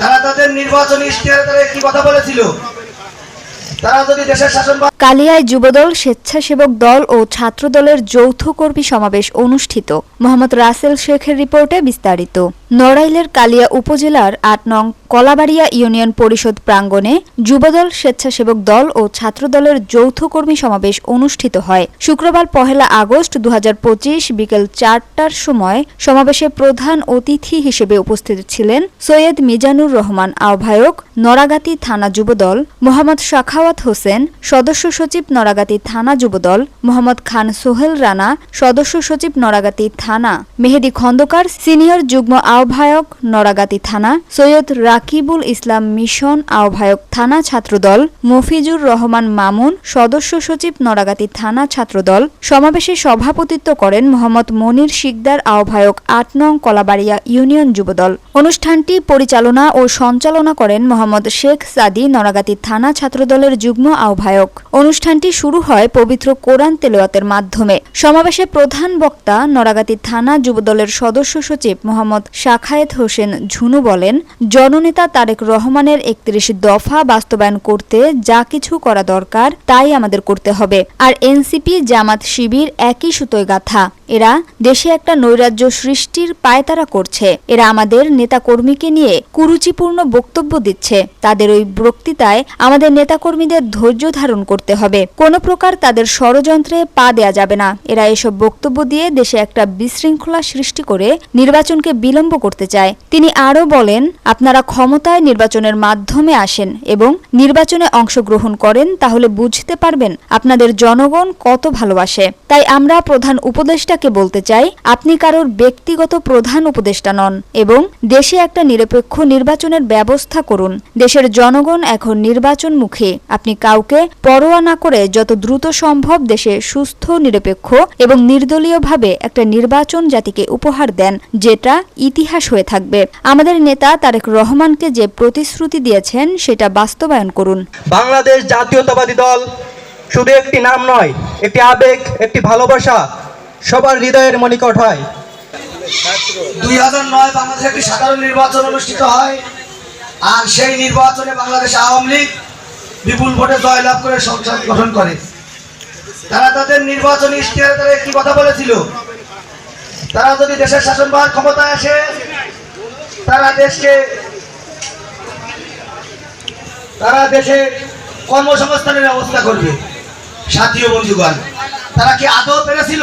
তারা তাদের নির্বাচনী ইশতেহারে কথা বলেছিল? কালিয়ায় যুবদল, স্বেচ্ছাসেবক দল ও ছাত্রদলের যৌথ কর্মী সমাবেশ অনুষ্ঠিত। মোহাম্মদ রাসেল শেখের রিপোর্টে বিস্তারিত। নড়াইলের কালিয়া উপজেলার আট নং কলাবাড়িয়া ইউনিয়ন পরিষদ প্রাঙ্গণে যুবদল স্বেচ্ছাসেবক দল ও ছাত্রদলের যৌথ কর্মী সমাবেশ অনুষ্ঠিত হয়। শুক্রবার পহেলা আগস্ট দু বিকেল চারটার সময় সমাবেশে প্রধান অতিথি হিসেবে উপস্থিত ছিলেন সৈয়দ মিজানুর রহমান আহ্বায়ক নরাগাতি থানা যুবদল মোহাম্মদ শাখাওয়াত হোসেন, সদস্য সচিব নরাগাতি থানা যুবদল মোহাম্মদ খান সোহেল রানা, সদস্য সচিব নরাগাতি থানা। মেহেদি খন্দকার, সিনিয়র যুগ্ম আহ্বায়ক নরাগাতি থানা, সৈয়দ রাকিবুল ইসলাম মিশন আহ্বায়ক থানা ছাত্রদল, মফিজুর রহমান মামুন সদস্য সচিব নরাগাতি থানা ছাত্রদল, সমাবেশে সভাপতিত্ব করেন মোহাম্মদ মনির শিকদার আহ্বায়ক আট নং কলাবাড়িয়া ইউনিয়ন যুবদল। অনুষ্ঠানটি পরিচালনা ও সঞ্চালনা করেন মোহাম্মদ শেখ সাদি নরাগাতি থানা ছাত্রদলের যুগ্ম আহ্বায়ক। অনুষ্ঠানটি শুরু হয় পবিত্র কোরআন তেলাওয়াতের মাধ্যমে। সমাবেশে প্রধান বক্তা নরাগাতি থানা যুবদলের সদস্য সচিব মোহাম্মদ শাখায়েত হোসেন ঝুনু বলেন, জননেতা তারেক রহমানের একত্রিশ দফা বাস্তবায়ন করতে যা কিছু করা দরকার তাই আমাদের করতে হবে। আর এনসিপি, জামাত, শিবির একই সুতোয় গাথা। এরা দেশে একটা নৈরাজ্য সৃষ্টির পায়তারা করছে। এরা আমাদের নেতাকর্মীকে নিয়ে কুরুচিপূর্ণ বক্তব্য দিচ্ছে। তাদের ওই বক্তৃতায় আমাদের নেতাকর্মীদের ধৈর্য ধারণ করতে হবে। কোনো প্রকার তাদের ষড়যন্ত্রে পা দেয়া যাবে না। এরা এসব বক্তব্য দিয়ে দেশে একটা বিশৃঙ্খলা সৃষ্টি করে নির্বাচনকে বিলম্ব করতে চায়। তিনি আরও বলেন, আপনারা ক্ষমতায় নির্বাচনের মাধ্যমে আসেন এবং নির্বাচনে অংশগ্রহণ করেন, তাহলে বুঝতে পারবেন আপনাদের জনগণ কত ভালোবাসে। তাই আমরা প্রধান উপদেষ্টাকে বলতে চাই, আপনি কারোর ব্যক্তিগত প্রধান উপদেষ্টা নন এবং দেশে একটা নিরপেক্ষ নির্বাচনের ব্যবস্থা করুন। দেশের জনগণ এখন নির্বাচন মুখে। আপনি কাউকে পরোয়া না করে যত দ্রুত সম্ভব দেশে সুস্থ, নিরপেক্ষ এবং নির্দলীয়ভাবে একটা নির্বাচন জাতিকে উপহার দেন, যেটা ইতিহাস হয়ে থাকবে। আমাদের নেতা তারেক রহমানকে যে প্রতিশ্রুতি দিয়েছেন, সেটা বাস্তবায়ন করুন। বাংলাদেশ জাতীয়তাবাদী দল শুধু একটি নাম নয়, একটি আবেগ, একটি ভালোবাসা সবার হৃদয়ের মনিকট হয়। দুই হাজার নয় বাংলাদেশে একটি সাধারণ নির্বাচন অনুষ্ঠিত হয়। আর সেই নির্বাচনে বাংলাদেশ আওয়ামী লীগ বিপুল ভোটে জয়লাভ করে সংসদ গঠন করে। তারা তাদের নির্বাচনী ইশতেহারে তারা কি কথা বলেছিল। তারা যদি দেশের শাসনভার ক্ষমতায় আসে, তারা দেশকে তারা দেশে কর্মসংস্থানের ব্যবস্থা করবে, সাথী ও বন্ধুগণ। তারা কি আদৌ পেরেছিল?